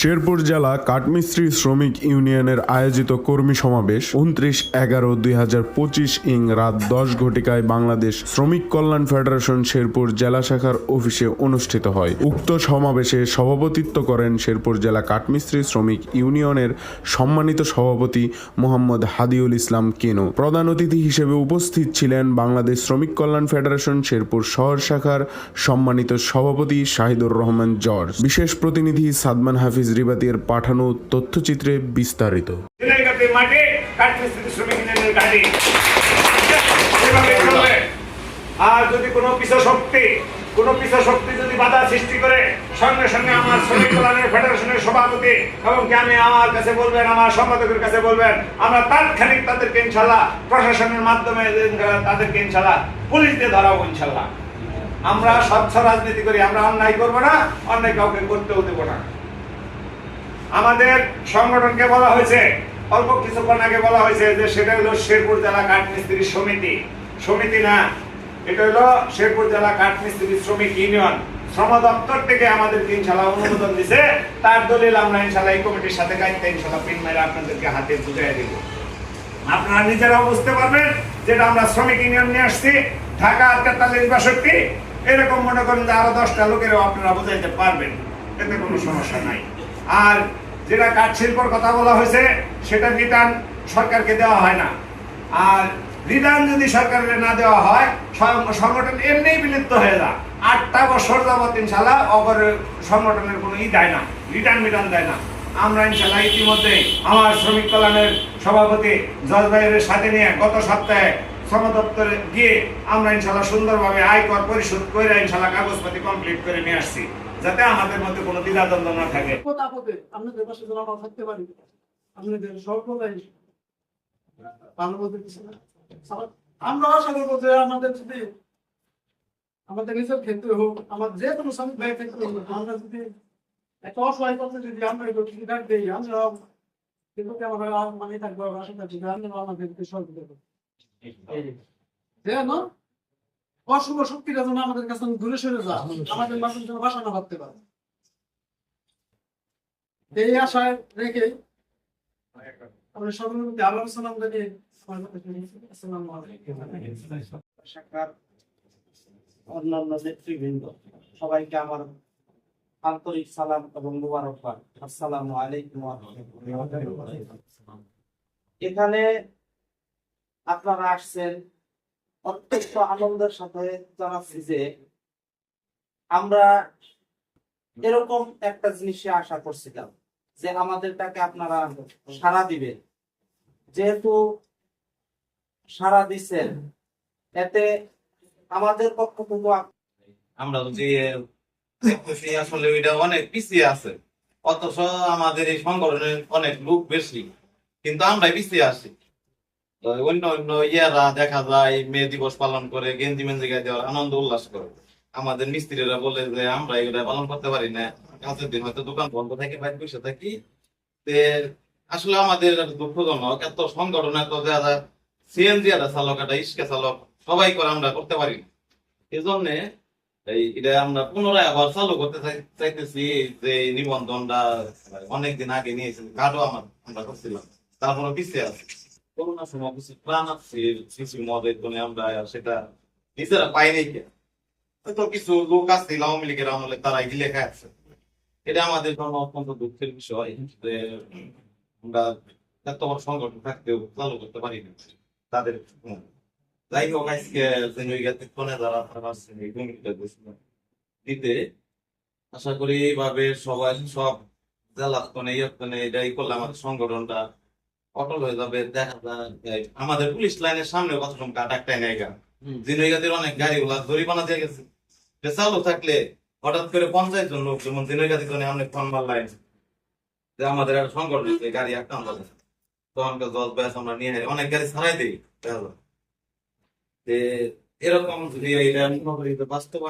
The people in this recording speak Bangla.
শেরপুর জেলা কাঠমিস্ত্রি শ্রমিক ইউনিয়নের আয়োজিত কর্মী সমাবেশ উনত্রিশ এগারো দুই হাজার পঁচিশ ইং রাত দশ ঘটিকায় বাংলাদেশ শ্রমিক কল্যাণ ফেডারেশন শেরপুর জেলা শাখার অফিসে অনুষ্ঠিত হয়। উক্ত সমাবেশে সভাপতিত্ব করেন শেরপুর জেলা কাঠমিস্ত্রি শ্রমিক ইউনিয়নের সম্মানিত সভাপতি মোহাম্মদ হাদিউল ইসলাম কেনু। প্রধান অতিথি হিসেবে উপস্থিত ছিলেন বাংলাদেশ শ্রমিক কল্যাণ ফেডারেশন শেরপুর শহর শাখার সম্মানিত সভাপতি শাহিদুর রহমান জর্জ। বিশেষ প্রতিনিধি সাদমান হাফিজ রিবাতির পাঠানো তথ্যচিত্রে বিস্তারিত। আর যদি কোনো শক্তি শক্তি যদি বাধা সৃষ্টি করে, সঙ্গে সঙ্গে আমার শ্রমিক কল্যাণের ফেডারেশনের সভাপতি এবং আমি আমার কাছে বলবেন, আমার সম্পাদকের কাছে বলবেন, আমরা তাৎক্ষণিক তাদেরকে ইনশাল্লাহ প্রশাসনের মাধ্যমে তাদেরকে ইনশাল্লাহ পুলিশ দিয়ে ইনশাল্লাহ আমরা স্বচ্ছ রাজনীতি করি, আমরা অন্যায় করব না, অন্যায় কাউকে করতেও দেবো না। আমাদের সংগঠনকে বলা হয়েছে, অল্প কিছুক্ষণ আগে বলা হয়েছে যে সেটা হলো শেরপুর জেলা কাঠমিস্ত্রি সমিতি। সমিতি না, এটা হলো শেরপুর জেলা কাঠমিস্ত্রি শ্রমিক ইউনিয়ন। শ্রম দপ্তর থেকে আমাদের ইনশাল্লাহ অনুমোদন দিছে। তার দলিল আমরা ইনশাল্লাহ এই কমিটির সাথে গাইতে ইনশাল্লাহ পিন মেরে আপনাদেরকে হাতে বুঝাই দিব। আপনারা নিজেরাও বুঝতে পারবেন যেটা আমরা শ্রমিক ইউনিয়ন নিয়ে আসছি, ঢাকা তেতাল্লিশ বাষট্টি। এরকম মনে করেন যে আরও দশটা লোকেরও আপনারা বুঝাইতে পারবেন। এতে কোনো সমস্যা নাই। আর যেটা কাঠ শিল্পর কথা বলা হয়েছে, সেটা রিটার্ন সরকারকে দেওয়া হয় না। আর রিটার্ন যদি সরকারের না দেওয়া হয় সংগঠন এমনিই বিলুপ্ত হয়ে যায়। আটটা বছর যাবত ইনশাল্লাহ অগর সংগঠনের কোনো ই দেয় না, রিটার্ন মিটার্ন দেয় না। আমরা ইনশাল্লাহ ইতিমধ্যে আমার শ্রমিক কল্যাণের সভাপতি জজ ভাইয়ের সাথে নিয়ে গত সপ্তাহে শ্রম দপ্তরে গিয়ে আমরা ইনশাল্লাহ সুন্দরভাবে আয়কর পরিশোধ করে ইনশাল্লাহ কাগজপাতি কমপ্লিট করে নিয়ে আসছি, যাতে আমাদের মধ্যে কোনো দ্বিধাদ্বন্দ্ব না থাকে। আপনাদের আমরা থাকতে পারি। আমরা আশা করব যে আমাদের যদি, আমাদের নিজের ক্ষেত্রে হোক, আমার যে কোনো ভাইয়ের ক্ষেত্রে হোক, আমরা যদি একটা অসহায় পথে যদি আমরা একটু দিই আমরা কিন্তু আমরা মানে থাকব আশা সহযোগিতা করবেন অশুভ শক্তিটা যেন আমাদের কাছে দূরে সরে যায়, আমাদের মানুষ যেন ভাবতে পারে। এই আশায় রেখে আমরা অন্যান্য নেতৃবৃন্দ, সবাইকে আমার আন্তরিক সালাম এবং মুবারকবাদ। আসসালামু আলাইকুম। এখানে আপনারা আসছেন অত্যন্ত আনন্দের সাথে জানাচ্ছি যে আমরা এরকম একটা জিনিসে আশা করছিলাম যে আমাদেরটাকে আপনারা সাড়া দিবেন। যেহেতু সাড়া দিচ্ছেন এতে আমাদের পক্ষ থেকে আমরা যে আসলে ওইটা অনেক পিছিয়ে আছে, অথচ আমাদের এই সংগঠনের অনেক লোক বেশি, কিন্তু আমরা পিছিয়ে আছি। অন্য অন্য ইয়ারা দেখা যায় মে দিবস পালন করে, গেঞ্জি মেঞ্জি গায়ে দেওয়ার আনন্দ উল্লাস করে। আমাদের মিস্ত্রিরা বলে যে, আমরা এগুলা পালন করতে পারি না। কাজের দিন হয়তো দোকান বন্ধ থাকে বাইরে বসে থাকি। আসলে আমাদের দুঃখজনক, এত সংগঠন, এত যারা সিএনজি এরা চালক একটা ইস্কা চালক, সবাই করে আমরা করতে পারি না। এই জন্যে এটা আমরা পুনরায় আবার চালু করতে চাই- চাইতেছি যে নিবন্ধনটা অনেকদিন আগে নিয়েছি আমার আমরা করছিলাম। তারপরে পিছিয়ে আছে। করোনার সময় কিছু প্রাণ আছে জন্য আমরা সেটা নিজেরা পাইনি কে হয়তো কিছু লোক আছে, আওয়ামী লীগের আমলে তারা গিলে খাচ্ছে এটা আমাদের জন্য অত্যন্ত দুঃখের বিষয়, যে আমরা সংগঠন থাকতেও চালু করতে পারি না। তাদের যাই হোক, আজকে ফোনে যারা আপনারা আসছেন এই ভূমিকা দিতে আশা করি এইভাবে সবাই সব জেলা কোনে ইয়ে কোনে এটাই করলে আমাদের সংগঠনটা অটল হয়ে যাবে দেখা যায় আমাদের পুলিশ লাইনের সামনে কত সময় কাট একটাই নেই গা জিনইগাতির অনেক গাড়িগুলা জরিমানা দিয়ে গেছে চালু থাকলে হঠাৎ করে পঞ্চায়েত জন লোক যেমন জিনইগাতি কোনে অনেক ফোন মারলাই যে আমাদের একটা সংগঠন আছে, গাড়ি একটা আমরা তখন দশ ব্যাস আমরা নিয়ে। অনেক গাড়ি ছাড়াই দিই দেখা যায়। এরকম যদি এটা বাস্তবায়ন